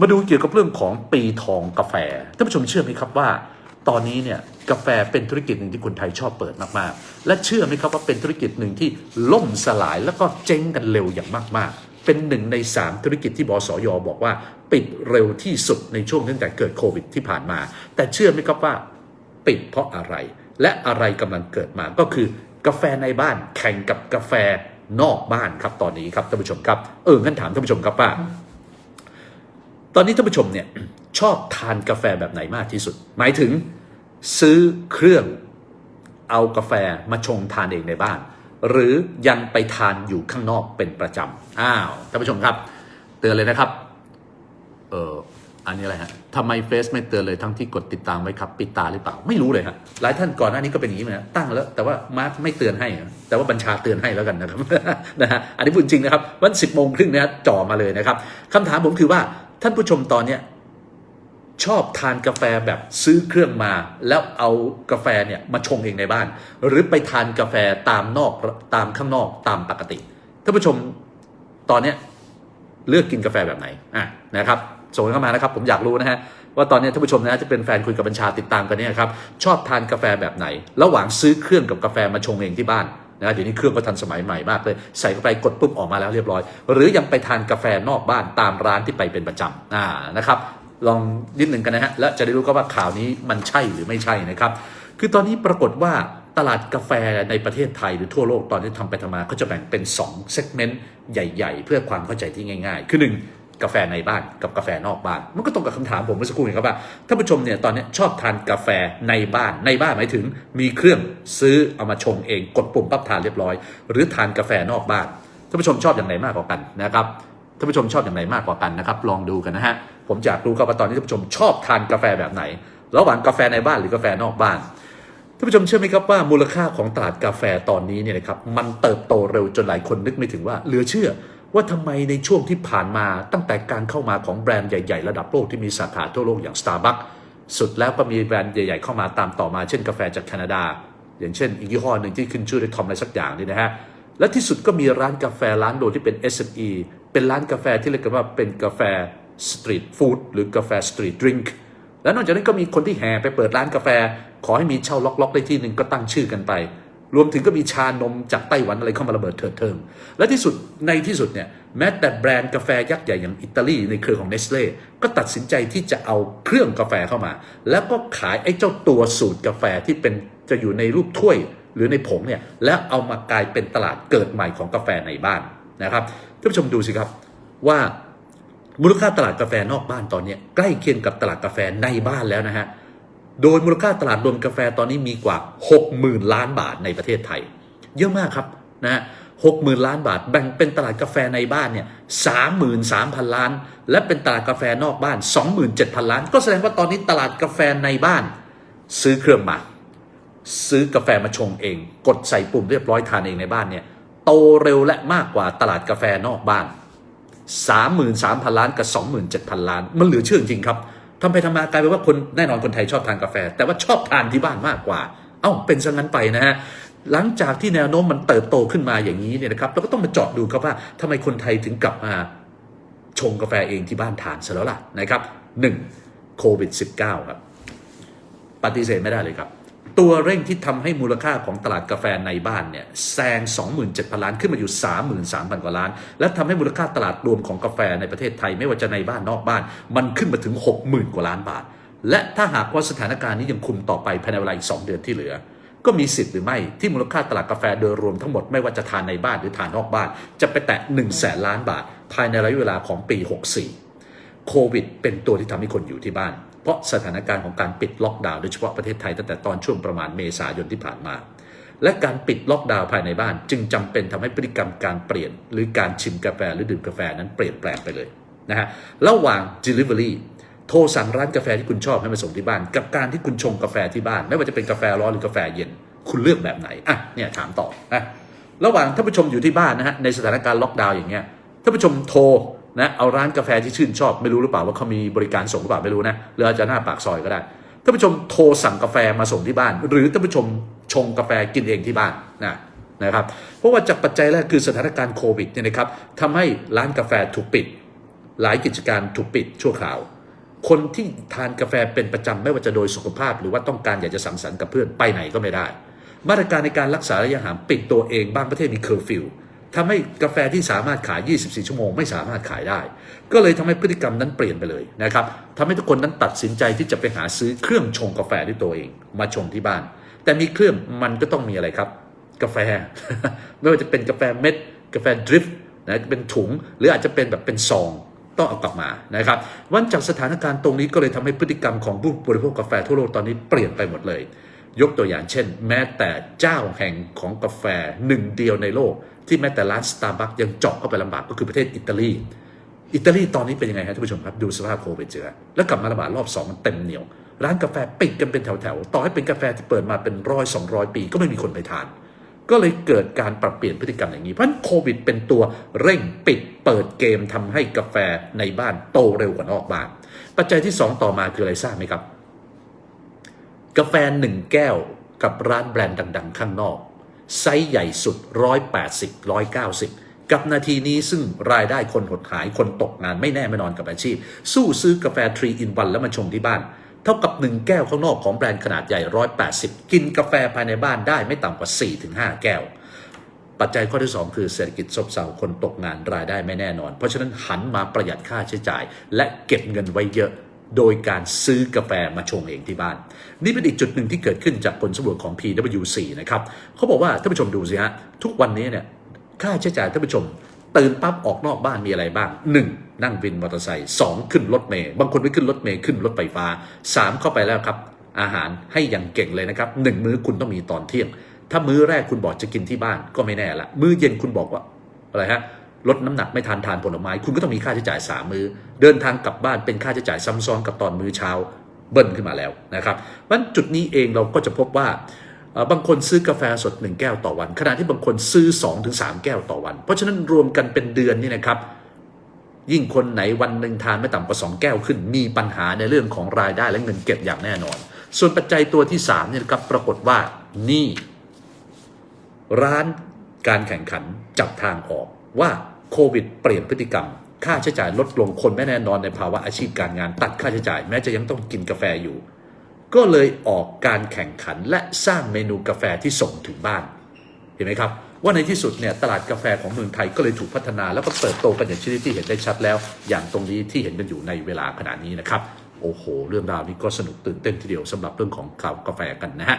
มาดูเกี่ยวกับเรื่องของปีทองกาแฟท่านผู้ชมเชื่อไหมครับว่า ตอนนี้เนี่ยกาแฟเป็นธุรกิจหนึ่งที่คนไทยชอบเปิดมากๆ และเชื่อไหมครับว่าเป็นธุรกิจหนึ่งที่ล่มสลายแล้วก็เจ๊งกันเร็วอย่างมากๆ เป็นหนึ่งในสามธุรกิจที่บสยบอกว่า ปิดเร็วที่สุดในช่วงตั้งแต่เกิดโควิดที่ผ่านมา แต่เชื่อไหมครับว่า ปิดเพราะอะไร และอะไรกำลังเกิดมาก็คือกาแฟในบ้านแข่งกับกาแฟนอกบ้านครับตอนนี้ครับท่านผู้ชมครับเอองั้นถามท่านผู้ชมครับว่า อนนี้ท่านผู้ชมเนี่ยชอบทานกาแฟแบบไหนมากที่สุด หมายถึงซื้อเครื่องเอากาแฟมาชงทานเองในบ้าน หรือยังไปทานอยู่ข้างนอกเป็นประจำอ้าวท่านผู้ชมครับ เตือนเลยนะครับ เอออันนี้อะไรฮะทำไมเฟซไม่เตือนเลยทั้งที่กดติดตามไว้ครับ ปิดตาหรือเปล่า ไม่รู้เลยฮะหลายท่านก่อนหน้านี้ก็เป็นอย่างนี้นะตั้งแล้ว แต่ว่ามาร์คไม่เตือนให้ แต่ว่าบัญชาเตือนให้แล้วกันนะครับนะฮะอันนี้พูดจริงนะครับ วันสิบโมงครึ่งนะจ่อมาเลยนะครับคำถามผมคือว่า ท่านผู้ชมตอนเนี้ยชอบทานกาแฟแบบซื้อเครื่องมา แล้วเอากาแฟเนี่ยมาชงเองในบ้าน หรือไปทานกาแฟตามนอกตามข้างนอกตามปกติท่านผู้ชมตอนเนี้ยเลือกกินกาแฟแบบไหนอะนะครับส่งเข้ามานะครับผมอยากรู้นะฮะว่าตอนนี้ท่านผู้ชมนะจะเป็นแฟนคุยกับบัญชาติดตามกันเนี่ยครับชอบทานกาแฟแบบไหน ระหว่างซื้อเครื่องกับกาแฟมาชงเองที่บ้าน นะเดี๋ยวนี้เครื่องก็ทันสมัยใหม่มากเลย ใส่เข้าไปกดปุ๊บออกมาแล้วเรียบร้อย หรือยังไปทานกาแฟนอกบ้านตามร้านที่ไปเป็นประจำอ่านะครับ ลองนิดหนึ่งกันนะฮะและจะได้รู้ก็ว่าข่าวนี้มันใช่หรือไม่ใช่นะครับ คือตอนนี้ปรากฏว่าตลาดกาแฟในประเทศไทยหรือทั่วโลกตอนนี้ทำไปทำมาเขาจะแบ่งเป็น2เซกเมนต์ใหญ่ ๆ เพื่อความเข้าใจที่ง่าย ๆ คือ 1 กาแฟในบ้านกับกาแฟนอกบ้าน มันก็ตรงกับคำถามผมเมื่อสักครู่นี้ครับว่าท่านผู้ชมเนี่ยตอนนี้ชอบทานกาแฟในบ้านในบ้านหมายถึง มีเครื่องซื้อเอามาชงเองกดปุ่มปั๊บทานเรียบร้อย หรือทานกาแฟนอกบ้านท่านผู้ชมชอบอย่างไหนมากกว่ากันนะครับท่านผู้ชมชอบอย่างไหนมากกว่ากันนะครับลองดูกันนะฮะผมอยากรู้ครับว่าตอนนี้ท่านผู้ชมชอบทานกาแฟแบบไหน ระหว่างกาแฟในบ้านหรือกาแฟนอกบ้านท่านผู้ชมเชื่อไหมครับว่ามูลค่าของตลาดกาแฟตอนนี้เนี่ยนะครับมันเติบโตเร็วจนหลายคนนึกไม่ถึงว่าเหลือเชื่อ ว่าทำไมในช่วงที่ผ่านมาตั้งแต่การเข้ามาของแบรนด์ใหญ่ ๆ ระดับโลกที่มีสาขาทั่วโลกอย่าง Starbucks สุดแล้วก็มีแบรนด์ใหญ่ ๆ เข้ามาตามต่อมาเช่นกาแฟจากแคนาดา อย่างเช่นอีกยี่ห้อหนึ่งที่ขึ้นชื่อด้วยทอมอะไรสักอย่างนี่นะฮะและที่สุดก็มีร้านกาแฟร้านโดที่เป็น SME เป็นร้านกาแฟที่เรียกกันว่าเป็นกาแฟสตรีทฟู้ดหรือกาแฟสตรีทดริงก์และนอกจากนั้นก็มีคนที่แห่ไปเปิดร้านกาแฟ ขอให้มีเช่าล็อกๆได้ที่หนึ่งก็ตั้งชื่อกันไป รวมถึงก็มีชานมจากไต้หวันอะไรเข้ามาระเบิดเถิดเทิง และที่สุดในที่สุดเนี่ยแม้แต่แบรนด์กาแฟยักษ์ใหญ่อย่างอิตาลีในเครือของเนสเล่ก็ตัดสินใจที่จะเอาเครื่องกาแฟเข้ามา แล้วก็ขายไอ้เจ้าตัวสูตรกาแฟที่เป็นจะอยู่ในรูปถ้วยหรือในผงเนี่ยแล้วเอามากลายเป็นตลาดเกิดใหม่ของกาแฟในบ้านนะครับท่านผู้ชมดูสิครับว่ามูลค่าตลาดกาแฟนอกบ้านตอนนี้ใกล้เคียงกับตลาดกาแฟในบ้านแล้วนะฮะ โดยมูลค่าตลาดรวมกาแฟตอนนี้มีกว่า 60,000 ล้านบาทในประเทศไทย เยอะมากครับนะฮะ60,000ล้านบาท แบ่งเป็นตลาดกาแฟในบ้านเนี่ย33,000ล้าน และเป็นตลาดกาแฟนอกบ้าน27,000ล้าน ก็แสดงว่าตอนนี้ตลาดกาแฟในบ้าน ซื้อเครื่องมา ซื้อกาแฟมาชงเอง กดใส่ปุ่มเรียบร้อยทานเองในบ้านเนี่ยโตเร็วและมากกว่าตลาดกาแฟนอกบ้าน 33,000 ล้านกับ 27,000 ล้าน มันเหลือเชื่อจริงครับ ทำไปทำมากลายเป็นว่าคนแน่นอนคนไทยชอบทานกาแฟ แต่ว่าชอบทานที่บ้านมากกว่า เอ้าเป็นซะงั้นไปนะฮะหลังจากที่แนวโน้มมันเติบโตขึ้นมาอย่างนี้เนี่ยนะครับเราก็ต้องมาเจาะดูครับว่าทำไมคนไทยถึงกลับมาชงกาแฟเองที่บ้านทานซะแล้วล่ะนะครับหนึ่งโควิด -19 ครับปฏิเสธไม่ได้เลยครับ ตัวเร่งที่ทำให้มูลค่าของตลาดกาแฟในบ้านเนี่ยแซง 27,000 ล้านขึ้นมาอยู่ 33,000 กว่าล้าน และทำให้มูลค่าตลาดรวมของกาแฟในประเทศไทยไม่ว่าจะในบ้านนอกบ้าน มันขึ้นมาถึง 60,000 กว่าล้านบาท และถ้าหากว่าสถานการณ์นี้ยังคุมต่อไปภายในเวลาอีก 2 เดือนที่เหลือ ก็มีสิทธิ์หรือไม่ที่มูลค่าตลาดกาแฟโดยรวมทั้งหมดไม่ว่าจะทานในบ้านหรือทานนอกบ้าน จะไปแตะ1แสนล้านบาท ภายในระยะเวลาของปี 64 โควิด เป็นตัวที่ทำให้คนอยู่ที่บ้าน เพราะสถานการณ์ของการปิดล็อกดาวน์โดยเฉพาะประเทศไทยตั้งแต่ตอนช่วงประมาณเมษายนที่ผ่านมา และการปิดล็อกดาวน์ภายในบ้าน จึงจำเป็นทำให้พฤติกรรมการเปลี่ยน หรือการชิมกาแฟหรือดื่มกาแฟนั้นเปลี่ยนแปลงไปเลยนะฮะระหว่าง Delivery โทรสั่งร้านกาแฟที่คุณชอบให้มาส่งที่บ้าน กับการที่คุณชงกาแฟที่บ้าน ไม่ว่าจะเป็นกาแฟร้อนหรือกาแฟเย็น คุณเลือกแบบไหนอะเนี่ยถามต่อนะระหว่างท่านผู้ชมอยู่ที่บ้านนะฮะในสถานการณ์ล็อกดาวน์อย่างเงี้ยท่านผู้ชมโทร นะเอาร้านกาแฟที่ชื่นชอบไม่รู้หรือเปล่าว่าเขามีบริการส่งหรือเปล่าไม่รู้นะหรืออาจจะหน้าปากซอยก็ได้ท่านผู้ชมโทรสั่งกาแฟมาส่งที่บ้าน หรือท่านผู้ชมชงกาแฟกินเองที่บ้านนะนะครับเพราะว่าจากปัจจัยแรกคือสถานการณ์โควิดเนี่ยนะครับทำให้ร้านกาแฟถูกปิด หลายกิจการถูกปิดชั่วคราว คนที่ทานกาแฟเป็นประจำไม่ว่าจะโดยสุขภาพ หรือว่าต้องการอยากจะสังสรรค์กับเพื่อนไปไหนก็ไม่ได้ มาตรการในการรักษาระยะห่างปิดตัวเองบางประเทศมีเคอร์ฟิว ทำให้กาแฟที่สามารถขาย 24 ชั่วโมงไม่สามารถขายได้ ก็เลยทำให้พฤติกรรมนั้นเปลี่ยนไปเลยนะครับทำให้ทุกคนนั้นตัดสินใจที่จะไปหาซื้อเครื่องชงกาแฟด้วยตัวเอง มาชงที่บ้าน แต่มีเครื่องมันก็ต้องมีอะไรครับ กาแฟ ไม่ว่าจะเป็นกาแฟเม็ด กาแฟดริฟต์นะเป็นถุง หรืออาจจะเป็นแบบเป็นซองต้องเอากลับมานะครับวันจากสถานการณ์ตรงนี้ก็เลยทำให้พฤติกรรมของผู้บริโภคกาแฟทั่วโลกตอนนี้เปลี่ยนไปหมดเลย ยกตัวอย่างเช่น แม้แต่เจ้าแห่งของกาแฟหนึ่งเดียวในโลก ที่แม้แต่ร้านสตาร์บัคยังเจาะเข้าไปลำบากก็คือประเทศอิตาลี อิตาลีตอนนี้เป็นยังไงครับท่านผู้ชมครับ ดูสภาพโควิดเจอแล้วกลับมาระบาดรอบสองมันเต็มเหนียว ร้านกาแฟปิดกันเป็นแถวๆ ต่อให้เป็นกาแฟที่เปิดมาเป็นร้อยสองร้อยปีก็ไม่มีคนไปทาน ก็เลยเกิดการปรับเปลี่ยนพฤติกรรมอย่างนี้ เพราะโควิดเป็นตัวเร่งปิดเปิดเกมทำให้กาแฟในบ้านโตเร็วกว่านอกบ้าน ปัจจัยที่ 2 ต่อมาคืออะไรทราบไหมครับ กาแฟหนึ่งแก้วกับร้านแบรนด์ดัง ๆ ข้างนอก ไซส์ใหญ่สุด 180 190 กับนาทีนี้ซึ่งรายได้คนหดหายคนตกงานไม่แน่ไม่นอนกับอาชีพ สู้ซื้อกาแฟ3 in 1แล้วมาชงที่บ้าน เท่ากับ 1 แก้วข้างนอกของแบรนด์ขนาดใหญ่ 180 กินกาแฟภายในบ้านได้ไม่ต่ำกว่า 4-5 แก้ว ปัจจัยข้อที่ 2 คือเศรษฐกิจซบเซาคนตกงานรายได้ไม่แน่นอน เพราะฉะนั้นหันมาประหยัดค่าใช้จ่าย และเก็บเงินไว้เยอะ โดยการซื้อกาแฟมาชงเองที่บ้าน นี่เป็นอีกจุดหนึ่งที่เกิดขึ้นจากผลสำรวจของ PwC นะครับเขาบอกว่าท่านผู้ชมดูสิฮะทุกวันนี้เนี่ยค่าใช้จ่ายท่านผู้ชมตื่นปั๊บออกนอกบ้านมีอะไรบ้าง 1. นั่งวินมอเตอร์ไซค์สองขึ้นรถเมย์บางคนไม่ขึ้นรถเมย์ขึ้นรถไฟฟ้า 3 เข้าไปแล้วครับ อาหารให้อย่างเก่งเลยนะครับหนึ่งมื้อคุณต้องมีตอนเที่ยง ถ้ามื้อแรกคุณบอกจะกินที่บ้านก็ไม่แน่ละมื้อเย็นคุณบอกว่าอะไรฮะ ลดน้ำหนักไม่ทานทานผลไม้ คุณก็ต้องมีค่าใช้จ่ายสามมื้อ เดินทางกลับบ้านเป็นค่าใช้จ่ายซ้ำซ้อนกับตอนมื้อเช้าเบิ้ลขึ้นมาแล้วนะครับเพราะฉะนั้นจุดนี้เองเราก็จะพบว่าบางคนซื้อกาแฟสด 1 แก้วต่อวัน ขณะที่บางคนซื้อ 2-3 แก้วต่อวัน เพราะฉะนั้นรวมกันเป็นเดือนนี่นะครับ ยิ่งคนไหนวันหนึ่งทานไม่ต่ำกว่าสองแก้วขึ้น มีปัญหาในเรื่องของรายได้และเงินเก็บอย่างแน่นอน ส่วนปัจจัยตัวที่3เนี่ยนะครับปรากฏว่านี่ ร้านการแข่งขันจับทางออก ว่าโควิดเปลี่ยนพฤติกรรม ค่าใช้จ่ายลดลงคนไม่แน่นอนในภาวะอาชีพการงาน ตัดค่าใช้จ่าย แม้จะยังต้องกินกาแฟอยู่ ก็เลยออกการแข่งขันและสร้างเมนูกาแฟที่ส่งถึงบ้าน เห็นไหมครับ ว่าในที่สุดเนี่ยตลาดกาแฟของเมืองไทยก็เลยถูกพัฒนา แล้วก็เติบโตกันอย่างชนิดที่เห็นได้ชัดแล้ว อย่างตรงนี้ที่เห็นกันอยู่ในเวลาขณะนี้นะครับโอ้โห เรื่องราวนี้ก็สนุกตื่นเต้นทีเดียวสำหรับเรื่องของข่าวกาแฟกันนะฮะ